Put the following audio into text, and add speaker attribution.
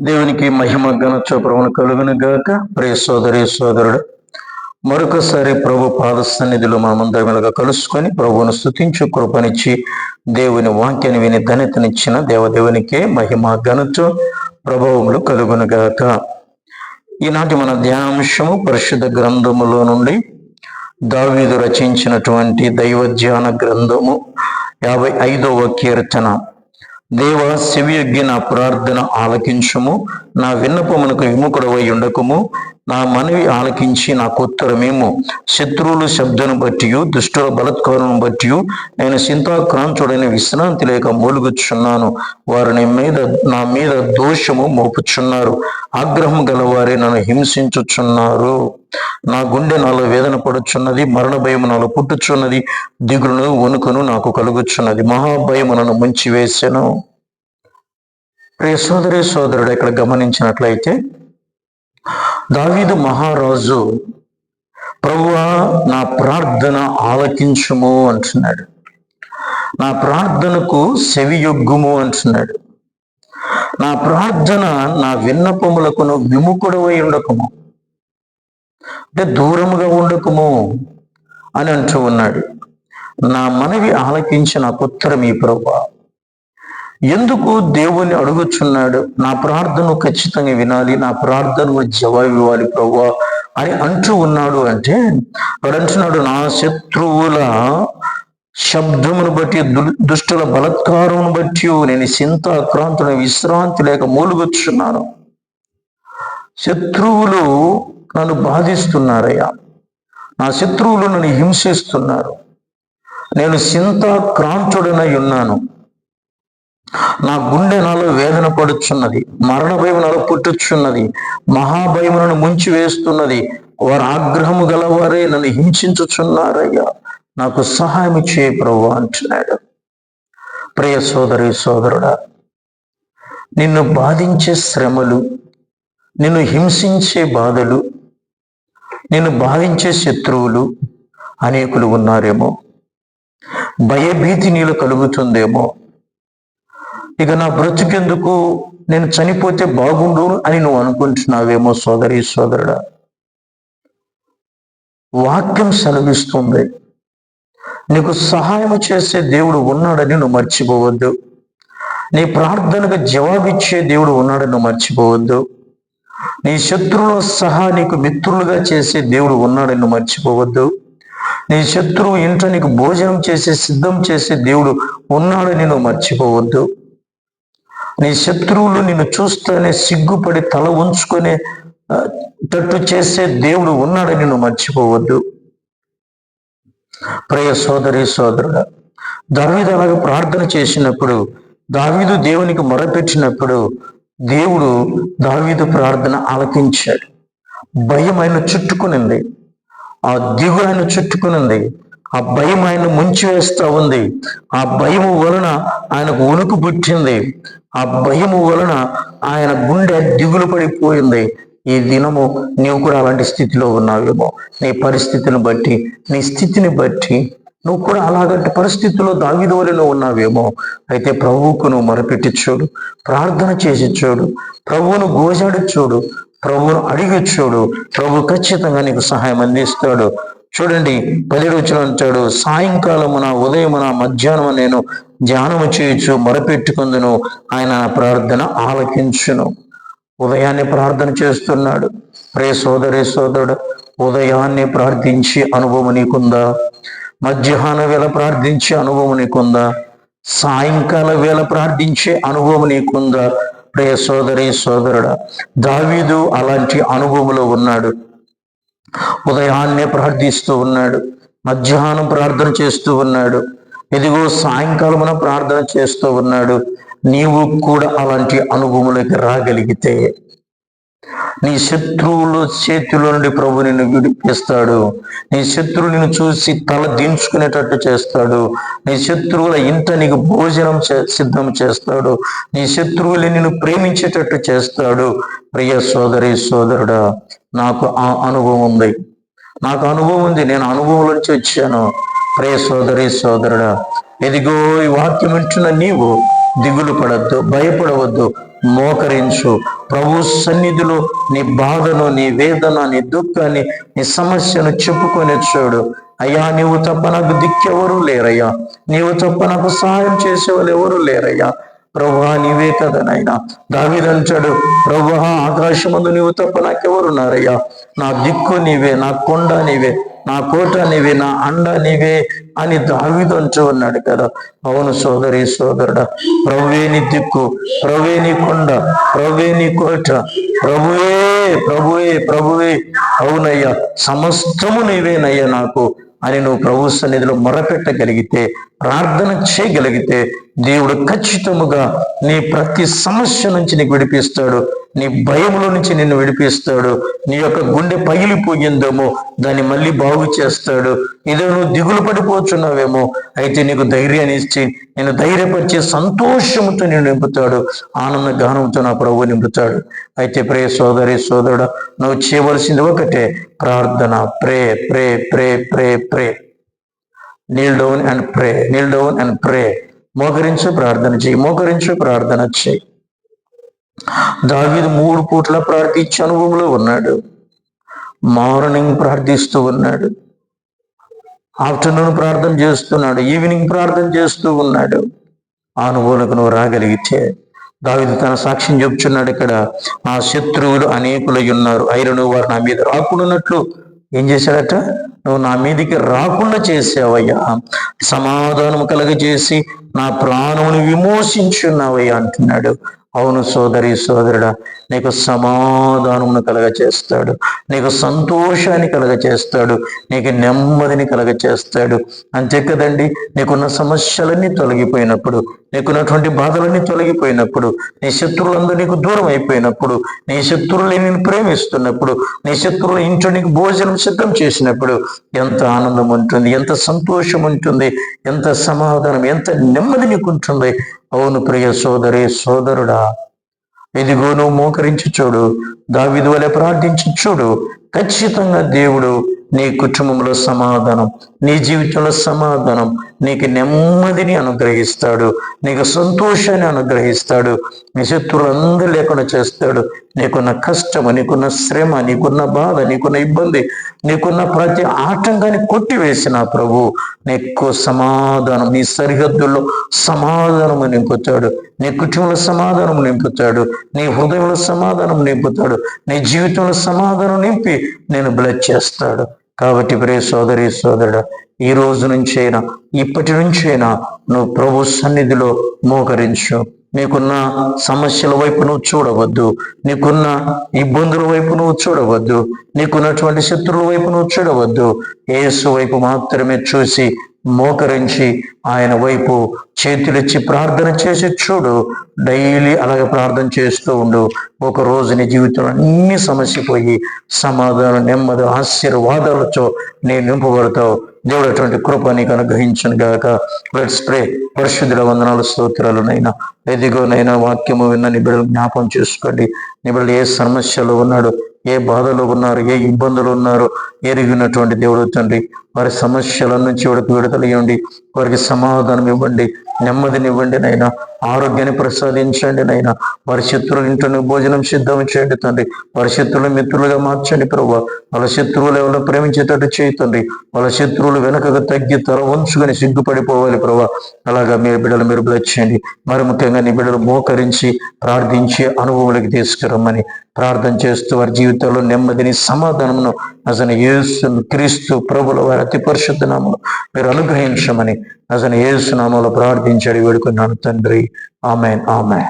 Speaker 1: దేవునికి మహిమ ఘనత ప్రభును కలుగును గాక. ప్రియ సోదరి సోదరుడు మరొకసారి ప్రభు పాద సన్నిధిలో మనమందరములుగా కలుసుకొని ప్రభువును స్థుతించు కృపనిచ్చి దేవుని వాక్యాన్ని విని ధనితనిచ్చిన దేవదేవునికే మహిమ ఘనత ప్రభావములు కలుగును గాక. ఈనాటి మన ధ్యానాంశము పరిశుద్ధ గ్రంథములో నుండి దావీదు రచించినటువంటి దైవ ధ్యాన గ్రంథము యాభై ఐదవ కీర్తన. దేవ శివయొగ్గి నా ప్రార్థన ఆలకించుము. నా విన్నపమునకు విముఖుడవై ఉండకము. నా మనవి ఆలకించి నాకు ఉత్తరమేమో శత్రువుల శబ్దను బట్టి దుష్టుల బలత్కారం బట్టి నేను చింతాక్రాంతుడైన విశ్రాంతి లేక మూలుగుచున్నాను. వారిని మీద నా మీద దోషము మోపుచున్నారు. ఆగ్రహం గలవారే నన్ను హింసించుచున్నారు. నా గుండె నాలో వేదన పడుచున్నది మరణ భయం నాలో పుట్టుచున్నది దిగులను వణుకును నాకు కలుగుచున్నది. మహాభయము నన్ను ముంచి వేసెను ప్రియ సోదరి సోదరుడు ఇక్కడ గమనించినట్లయితే దావీదు మహారాజు ప్రభువా నా ప్రార్థన ఆలకించుము అంటున్నాడు. నా ప్రార్థనకు సెవియొగ్గుము అంటున్నాడు. నా ప్రార్థన నా విన్నపములకును విముఖుడవై ఉండకము అంటే దూరముగా ఉండకము అని అంటూ ఉన్నాడు. నా మనవి ఆలకించిన నాకు ఉత్తరం ఈ ప్రభా ఎందుకు దేవుని అడుగుచున్నాడు? నా ప్రార్థన ఖచ్చితంగా వినాలి నా ప్రార్థన జవాబు ఇవ్వాలి ప్రభు అని అంటూ ఉన్నాడు అంటే వాడు నా శత్రువుల శబ్దమును బట్టి దుష్టుల బలత్కారమును బట్టి నేను చింత అక్రాంతుని విశ్రాంతి లేక మూలుగుచ్చున్నాను శత్రువులు నన్ను బాధిస్తున్నారయ్యా. నా శత్రువులు నన్ను హింసిస్తున్నారు. నేను చింతాక్రాంతుడనై ఉన్నాను. నా గుండె నాలో వేదన పడుచున్నది మరణ భయం నాలో పుట్టుచున్నది మహాభయములను ముంచి వేస్తున్నది వారు ఆగ్రహము గలవారే నన్ను హింసించుచున్నారయ్యా. నాకు సహాయం చేయ ప్రభు అంటున్నాడు. ప్రియ సోదరి సోదరుడా నిన్ను బాధించే శ్రమలు నిన్ను హింసించే బాధలు నిన్ను బాధించే శత్రువులు అనేకులు ఉన్నారేమో. భయభీతి నీలో కలుగుతుందేమో. ఇక నా బ్రతికెందుకు? నేను చనిపోతే బాగుండు అని నువ్వు అనుకుంటున్నావేమో సోదరి సోదరుడా. వాక్యం సెలవిస్తుంది. నీకు సహాయం చేసే దేవుడు ఉన్నాడని నువ్వు మర్చిపోవద్దు. నీ ప్రార్థనకు జవాబిచ్చే దేవుడు ఉన్నాడని నువ్వు మర్చిపోవద్దు. నీ శత్రువుల సహా నీకు మిత్రులుగా చేసే దేవుడు ఉన్నాడని నువ్వు మర్చిపోవద్దు. నీ శత్రువు ఇంట నీకు భోజనం చేసే సిద్ధం చేసే దేవుడు ఉన్నాడని నువ్వు మర్చిపోవద్దు. నీ శత్రువులు నిన్ను చూస్తేనే సిగ్గుపడి తల ఉంచుకునే తట్టు చేసే దేవుడు ఉన్నాడని నువ్వు మర్చిపోవద్దు. ప్రియ సోదరి సోదరుడు దావీదు అలాగ ప్రార్థన చేసినప్పుడు దావీదు దేవునికి మొరపెట్టినప్పుడు దేవుడు దావీదు ప్రార్థన ఆలకించాడు. భయం ఆయన చుట్టుకునింది. ఆ దిగు ఆయన చుట్టుకునింది. ఆ భయం ఆయన ముంచి వేస్తూ ఉంది. ఆ భయము వలన ఆయనకు ఉనుకు పుట్టింది. ఆ భయము వలన ఆయన గుండె దిగులు పడిపోయింది. ఈ దినము నీవు కూడా అలాంటి స్థితిలో ఉన్నావేమో. నీ పరిస్థితిని బట్టి నీ స్థితిని బట్టి నువ్వు కూడా అలాగంటి పరిస్థితుల్లో దాగిదోలిలో ఉన్నావేమో. అయితే ప్రభువుకు నువ్వు మొరపెట్టి చూడు. ప్రార్థన చేసి చూడు. ప్రభువును గోజాడి చూడు. ప్రభువును అడిగి చూడు. ప్రభు ఖచ్చితంగా నీకు సహాయం అందిస్తాడు. చూడండి పది వచ్చిన అంటాడు సాయంకాలమున ఉదయమున మధ్యాహ్నం నేను ధ్యానము చేయొచ్చు మొరపెట్టుకుందును. ఆయన ప్రార్థన ఆలకించును. ఉదయాన్నే ప్రార్థన చేస్తున్నాడు. రే సోదరి సోదరుడు ఉదయాన్నే ప్రార్థించి అనుభవం నీకుందా? మధ్యాహ్న వేళ ప్రార్థించే అనుభవం నీకుందా? సాయంకాల వేళ ప్రార్థించే అనుభవం నీకుందా? ప్రియ సోదరి సోదరుడా దావీదు అలాంటి అనుభవంలో ఉన్నాడు. ఉదయాన్నే ప్రార్థిస్తూ ఉన్నాడు మధ్యాహ్నం ప్రార్థన చేస్తూ ఉన్నాడు ఇదిగో సాయంకాలమున ప్రార్థన చేస్తూ ఉన్నాడు నీవు కూడా అలాంటి అనుభవములకి రాగలిగితే నీ శత్రువులు చేతిలో నుండి ప్రభు నిన్ను విడిపిస్తాడు నీ శత్రువు నిన్ను చూసి తల దించుకునేటట్టు చేస్తాడు నీ శత్రువుల ఇంట నీకు భోజనం సిద్ధం చేస్తాడు నీ శత్రువులు నిన్ను ప్రేమించేటట్టు చేస్తాడు. ప్రియ సోదరి సోదరుడా నాకు ఆ అనుభవం ఉంది. నాకు అనుభవం ఉంది. నేను అనుభవం నుంచి వచ్చాను. ప్రే సోదరి సోదరుడా ఎదిగో ఈ వాక్యం వింటున్న నీవు దిగులు పడద్దు భయపడవద్దు మోకరించు. ప్రభు సన్నిధిలో నీ బాధను నీ వేదన నీ దుఃఖాన్ని నీ సమస్యను చెప్పుకొని చూడు అయ్యా నీవు తప్ప నాకు దిక్కెవరు లేరయ్యా. నీవు తప్ప నాకు సహాయం చేసేవాళ్ళు ఎవరు లేరయ్యా. ప్రభా నీవే కదా నాయన దావిదంచాడు ప్రభా ఆకాశమందు నీవు తప్ప నాకెవరున్నారయ్యా? నా దిక్కు నీవే నా కొండ నీవే నా కోట నీవే నా అండ నీవే అని దావిదంచు అన్నాడు కదా. అవును సోదరి సోదరుడ ప్రభువేని దిక్కు ప్రభువే నీ కొండ ప్రభువే నీ కోట ప్రభువే ప్రభువే ప్రభువే అవునయ్యా సమస్తము నీవేనయ్యా నాకు అని నువ్వు ప్రభు సన్నిధిలో మొరపెట్టగలిగితే ప్రార్థన చేయగలిగితే దేవుడు ఖచ్చితముగా నీ ప్రతి సమస్య నుంచి నీకు విడిపిస్తాడు. నీ భయంలో నుంచి నిన్ను విడిపిస్తాడు. నీ యొక్క గుండె పగిలిపోయిందేమో దాన్ని మళ్ళీ బాగు చేస్తాడు. ఏదో నువ్వు దిగులు పడిపోతున్నావేమో అయితే నీకు ధైర్యాన్ని ఇచ్చి నేను ధైర్యపరిచే సంతోషంతో నేను నింపుతాడు. ఆనంద గానంతో నా ప్రభు నింపుతాడు. అయితే ప్రే సోదరి సోదరుడు నువ్వు చేయవలసింది ఒకటే ప్రార్థన. Pray pray pray pray pray. Kneel down and pray kneel down and pray మోకరించు ప్రార్థన చేయి. మోకరించు ప్రార్థన చేయి. దావీదు మూడు పూట్ల ప్రార్థించే అనుభవంలో ఉన్నాడు. మార్నింగ్ ప్రార్థిస్తూ ఉన్నాడు. ఆఫ్టర్నూన్ ప్రార్థన చేస్తున్నాడు. ఈవినింగ్ ప్రార్థన చేస్తూ ఉన్నాడు. ఆ అనుభవాలకు నువ్వు రాగలిగితే దావిది తన సాక్ష్యం చెప్తున్నాడు ఇక్కడ ఆ శత్రువులు అనేకులై ఉన్నారు. ఐరను వారు నా మీద రాకుండాన్నట్లు ఏం చేశాడట? నువ్వు నా మీదికి రాకుండా చేసావయ్యా. సమాధానం కలగజేసి నా ప్రాణమును విమోచించున్నావయ్యా అంటున్నాడు. అవును సోదరి సోదరుడా నీకు సమాధానమును కలగ చేస్తాడు నీకు సంతోషాన్ని కలగ చేస్తాడు నీకు నెమ్మదిని కలగ చేస్తాడు అంతే కదండి నీకున్న సమస్యలన్నీ తొలగిపోయినప్పుడు నీకున్నటువంటి బాధలన్నీ తొలగిపోయినప్పుడు నీ శత్రువులందరూ నీకు దూరం అయిపోయినప్పుడు నీ శత్రువులు నేను ప్రేమిస్తున్నప్పుడు నీ శత్రువుల ఇంట్లో నీకు భోజనం సిద్ధం చేసినప్పుడు ఎంత ఆనందం ఉంటుంది ఎంత సంతోషం ఉంటుంది ఎంత సమాధానం ఎంత నెమ్మది నీకు ఉంటుంది. అవును ప్రియ సోదరి సోదరుడా ఇదిగో నువ్వు మోకరించి చూడు దావిధి వలె ప్రార్థించి చూడు ఖచ్చితంగా దేవుడు నీ కుటుంబంలో సమాధానం నీ జీవితంలో సమాధానం నీకు నెమ్మదిని అనుగ్రహిస్తాడు నీకు సంతోషాన్ని అనుగ్రహిస్తాడు నీ శత్రువులందరూ లేకుండా చేస్తాడు. నీకున్న కష్టము నీకున్న శ్రమ నీకున్న బాధ నీకున్న ఇబ్బంది నీకున్న ప్రతి ఆటంకాన్ని కొట్టివేసిన ప్రభు నీకు సమాధానం నీ సరిహద్దుల్లో సమాధానము నింపుతాడు. నీ కుటుంబంలో సమాధానం నింపుతాడు. నీ హృదయంలో సమాధానం నింపుతాడు. నీ జీవితంలో సమాధానం నింపి నేను బ్లెస్ చేస్తాడు. కాబట్టి ప్రే సోదరి సోదరుడు ఈ రోజు నుంచైనా ఇప్పటి నుంచైనా నువ్వు ప్రభు సన్నిధిలో మోకరించు. నీకున్న సమస్యల వైపు నువ్వు చూడవద్దు. నీకున్న ఇబ్బందుల వైపు నువ్వు చూడవద్దు. నీకున్నటువంటి శత్రువుల వైపు నువ్వు చూడవద్దు. ఏసు వైపు మాత్రమే చూసి మోకరించి ఆయన వైపు చేతులిచ్చి ప్రార్థన చేసి చూడు. డైలీ అలాగే ప్రార్థన చేస్తూ ఉండు. ఒక రోజు నీ జీవితంలో అన్ని సమస్య పోయి సమాధానం నెమ్మది ఆశీర్వాదాలతో నేను నింపబడతావు. దేవుడు అటువంటి కృప నీకు అనుగ్రహించను గాక. లెట్స్ ప్రే పరిశుద్ధుల వందనాలు స్తోత్రాలు నైనా. ఎదిగోనైనా వాక్యము విన్న నిబిడలు జ్ఞాపం చేసుకోండి. నిబిడలు ఏ సమస్యలో ఉన్నాడు ఏ బాధలు ఉన్నారు ఏ ఇబ్బందులు ఉన్నారు ఎరిగినటువంటి దేవుడు తండ్రి. వారి సమస్యల నుంచి వాడికి విడుదల ఇవ్వండి. వారికి సమాధానం ఇవ్వండి. నెమ్మదినివ్వండి నైనా ఆరోగ్యాన్ని ప్రసాదించండి నైనా వారి శత్రువుల ఇంట్లో భోజనం సిద్ధం చేయండి తండ్రి. వారి శత్రువుల మిత్రులుగా మార్చండి ప్రభు. వాళ్ళ శత్రువులు ఎవరో ప్రేమించేటట్టు చేయుతండి వాళ్ళ శత్రువులు వెనకకు తగ్గి తర వంచుకొని సిగ్గుపడిపోవాలి ప్రభు. అలాగా మీ బిడ్డలు మీరు చేయండి. మరి ముఖ్యంగా నీ బిడ్డలు మోకరించి ప్రార్థించి అనుభవంలోకి తీసుకురమ్మని ప్రార్థన చేస్తూ వారి జీవితంలో నెమ్మదిని సమాధానమును అసలు ఏసు క్రీస్తు ప్రభుల వారి అతి పరిశుద్ధ నామలు మీరు అనుగ్రహించమని అసలు యేసు ప్రార్థించాడు వేడుకున్నాను తండ్రి. ఆమెన్ ఆమె